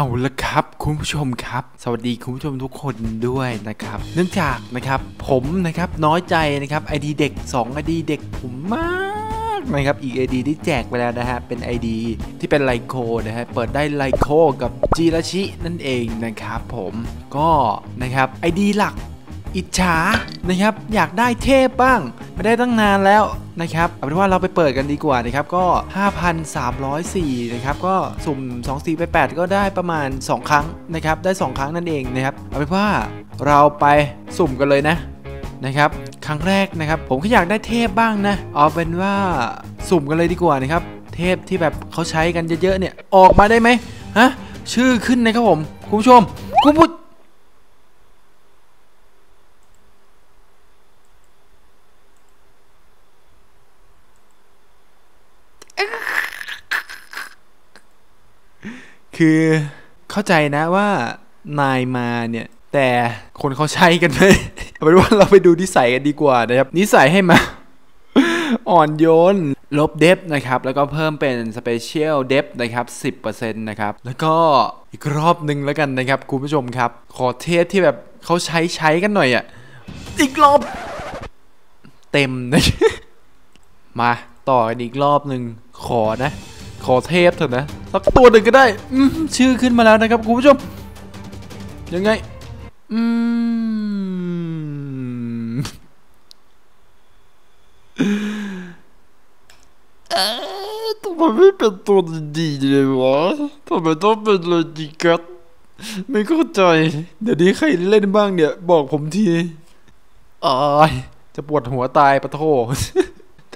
เอาละครับ คุณผู้ชมครับ สวัสดีคุณผู้ชมทุกคนด้วยนะครับ เนื่องจากนะครับผมนะครับน้อยใจนะครับไอดีเด็ก2ไอดีเด็กผมมากนะครับอีก ID ที่แจกไปแล้วนะฮะเป็น ID ที่เป็นไลโคนะฮะเปิดได้ไลโคกับจีราชินั่นเองนะครับผมก็นะครับ ID หลักอิจฉานะครับอยากได้เทพบ้าง ไม่ได้ตั้งนานแล้วนะครับเอาเป็นว่าเราไปเปิดกันดีกว่านะครับก็ 5,304นะครับก็สุ่ม 2 4 ไป 8 ก็ได้ประมาณ 2 ครั้งนะครับได้ 2 ครั้งนั่นเองนะครับเอาเป็นว่าเราไปสุ่มกันเลยนะนะครับครั้งแรกนะครับ ผมก็อยากได้เทพบ้างนะ เอาเป็นว่าสุ่มกันเลยดีกว่านะครับ เทพที่แบบเขาใช้กันเยอะๆเนี่ย ออกมาได้ไหมฮะ ชื่อขึ้นนะครับผม คุณผู้ชม คุณผู้ คือเข้าใจนะว่านายมาเนี่ย แต่คนเขาใช้กันไหมเอาเป็นว่าเราไปดูนิสัยกันดีกว่านะครับ นิสัยให้มา อ่อนโยน ลบเดฟนะครับ แล้วก็เพิ่มเป็นสเปเชียลเดฟนะครับ 10%นะครับ แล้วก็อีกรอบหนึ่งแล้วกันนะครับ คุณผู้ชมครับ ขอเทสที่แบบเขาใช้ใช้กันหน่อยอะ่ะ อีกรอบ เต็มนะมาต่อกันอีกรอบหนึ่งขอนะ ขอเทพเถอะนะสักตัวหนึ่งก็ได้อืชื่อขึ้นมาแล้วนะครับคุณผู้ชม ยังไง อืมทำไมไม่เป็นตัวดีเลยวะทำไมต้องเป็นโลจิกัสไม่เข้าใจ เดี๋ยวนี้ใครเล่นบ้างเนี่ย บอกผมทีอายจะปวดหัวตายปะโท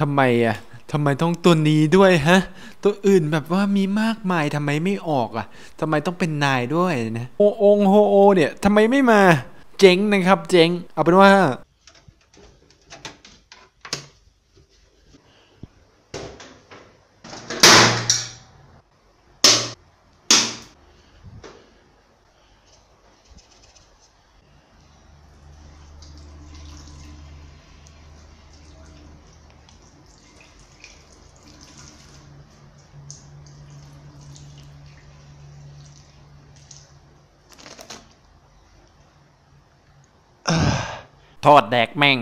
ทำไมอะ ทำไมต้องตัวนี้ด้วยฮะ ตัวอื่นแบบว่ามีมากมายทำไมไม่ออกอะทำไมต้องเป็นนายด้วยนะ โอองโฮโอเนี่ยทำไมไม่มา เจ๊งนะครับ เจ๊ง เอาเป็นว่า ทอดแดกแม่ง